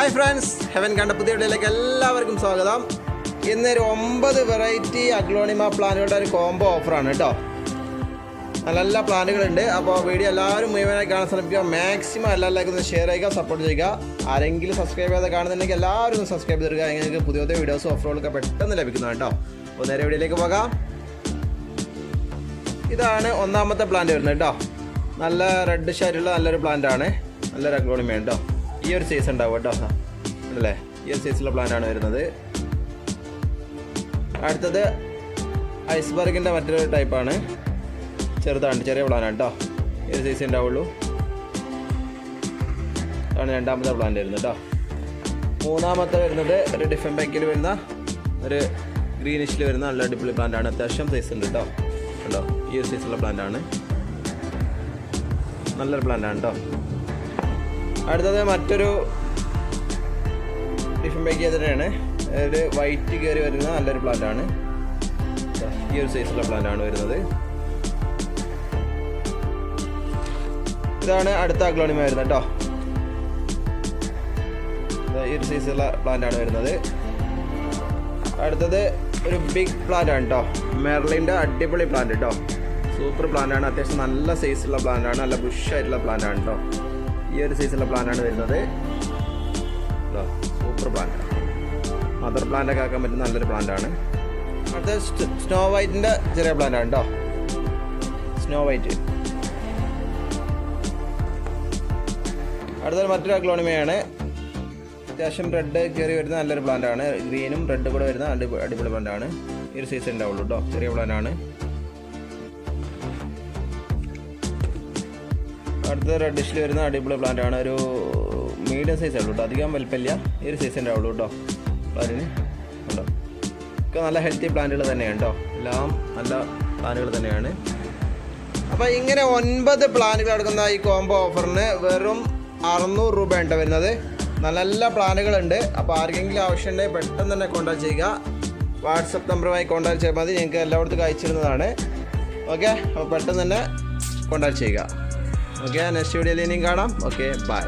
Heaven കണ്ട പുതിയ വീഡിയോയിലേക്ക് എല്ലാവർക്കും സ്വാഗതം. ഇന്നൊരു ഒമ്പത് വെറൈറ്റി അഗ്ലോണിമ പ്ലാനുകളുടെ ഒരു കോംബോ ഓഫറാണ് കേട്ടോ നല്ല നല്ല പ്ലാനുകളുണ്ട് അപ്പോൾ വീഡിയോ എല്ലാവരും മുഴുവനായി കാണാൻ ശ്രമിക്കുക. മാക്സിമം ലൈക്ക് ഒന്ന് ഷെയർ ചെയ്യുക സപ്പോർട്ട് ചെയ്യുക. ആരെങ്കിലും സബ്സ്ക്രൈബ് ചെയ്ത് കാണുന്നുണ്ടെങ്കിൽ എല്ലാവരും ഒന്ന് സബ്സ്ക്രൈബ് ചെയ്തിരിക്കുക നിങ്ങൾക്ക് പുതിയ പുതിയ വീഡിയോസ് ഓഫറുകളൊക്കെ പെട്ടെന്ന് ലഭിക്കുന്നതാണ് കേട്ടോ അപ്പോൾ നേരെ വീഡിയോയിലേക്ക് പോകാം. ഇതാണ് ഒന്നാമത്തെ പ്ലാന്റ് വരുന്നത് കേട്ടോ നല്ല റെഡ് ഷായിട്ടുള്ള നല്ലൊരു പ്ലാന്റ് ആണ്. നല്ലൊരു അഗ്ലോണിമ കേട്ടോ ഈ ഒരു സൈസ് ഉണ്ടാവും കേട്ടോ. അല്ലേ? ഈ ഒരു സീസണിലെ പ്ലാന്റ് ആണ് വരുന്നത്. അടുത്തത് ഐസ്ബർഗിന്റെ മറ്റൊരു ടൈപ്പാണ് ചെറുതാണ് ചെറിയ പ്ലാനാണ് കേട്ടോ. ഈ ഒരു സൈസ് ഉണ്ടാവുള്ളൂ. ആണ് രണ്ടാമത്തെ പ്ലാൻ വരുന്നത് കേട്ടോ. മൂന്നാമത്തെ വരുന്നത് ഒരു ഡിഫൻ ബാക്കിൽ വരുന്ന ഒരു ഗ്രീനിഷിൽ വരുന്ന നല്ല അടിപൊളി പ്ലാന്റ് ആണ്. അത്യാവശ്യം സൈസ് ഉണ്ട് കേട്ടോ. കണ്ടോ? ഈ ഒരു സൈസുള്ള പ്ലാന്റ് ആണ്. നല്ലൊരു പ്ലാന്റ് ആണ് കേട്ടോ. അടുത്തത് മറ്റൊരു ടിഫിൻ ബേക്ക് ചെയ്തിട്ടാണ്. ഒരു വൈറ്റ് കയറി വരുന്ന നല്ലൊരു പ്ലാന്റ് ആണ്. ദാ ഈ ഒരു സൈസുള്ള പ്ലാന്റ് ആണ് വരുന്നത്. ഇതാണ് അടുത്ത അഗ്ലോണിമ വരുന്നത് കേട്ടോ. ഈ ഒരു സൈസുള്ള പ്ലാന്റ് ആണ് വരുന്നത്. അടുത്തത് ഒരു ബിഗ് പ്ലാന്റ് ആണ് കേട്ടോ. മെർലിന്റെ അടിപൊളി പ്ലാന്റ് കേട്ടോ. സൂപ്പർ പ്ലാന്റ് ആണ്. അത്യാവശ്യം നല്ല സൈസുള്ള പ്ലാന്റ് ആണ്. നല്ല ബുഷ് ആയിട്ടുള്ള പ്ലാന്റ് ആണ് കേട്ടോ. ഈ ഒരു സൈസുള്ള ആണ് വരുന്നത്. സൂപ്പർ പ്ലാന്റ് മദർ പ്ലാന്റ് ഒക്കെ ആക്കാൻ പറ്റുന്ന നല്ലൊരു പ്ലാന്റ് ആണ്. അടുത്ത സ്നോ വൈറ്റിന്റെ ചെറിയ പ്ലാന്റ് ആണ് കേട്ടോ സ്നോ വൈറ്റ് അടുത്തൊരു മറ്റൊരു അക്ലോണിമയാണ് അത്യാവശ്യം റെഡ് കയറി വരുന്ന നല്ലൊരു പ്ലാന്റ് ആണ്. ഗ്രീനും റെഡ് കൂടെ വരുന്ന അടിപൊളി പ്ലാന്റാണ് ഈ ഒരു സൈസ് ഉണ്ടാവുള്ളൂ കേട്ടോ ചെറിയ പ്ലാന്റ് അടുത്ത റെഡിഷിൽ വരുന്ന അടിപൊളി പ്ലാന്റ് ആണ്. ഒരു മീഡിയം സൈസ് ആവുള്ളൂ കേട്ടോ അധികം വലിപ്പമില്ല. ഈ ഒരു സൈസ് ഉണ്ടാവുള്ളൂ കേട്ടോ പ്ലാന്റിന്. ഉണ്ടോ? ഒക്കെ നല്ല ഹെൽത്തി പ്ലാന്റുകൾ തന്നെയാണ് കേട്ടോ എല്ലാം നല്ല പ്ലാന്റുകൾ തന്നെയാണ്. അപ്പോൾ ഇങ്ങനെ ഒൻപത് പ്ലാനുകൾ എടുക്കുന്ന ഈ കോംബോ ഓഫറിന് വെറും അറുന്നൂറ് രൂപ ഉണ്ട് വരുന്നത്. നല്ല നല്ല പ്ലാനുകളുണ്ട് അപ്പോൾ ആർക്കെങ്കിലും ആവശ്യമുണ്ടെങ്കിൽ പെട്ടെന്ന് തന്നെ കോൺടാക്ട് ചെയ്യുക. വാട്സപ്പ് നമ്പറുമായി കോൺടാക്ട് ചെയ്താൽ മതി. ഞങ്ങൾക്ക് എല്ലായിടത്തും അയച്ചിരുന്നതാണ്. ഓക്കെ അപ്പോൾ പെട്ടെന്ന് തന്നെ കോൺടാക്ട് ചെയ്യുക. ഓക്കെ നെക്സ്റ്റ് വീഡിയോയിൽ ഇനിയും കാണാം. Okay bye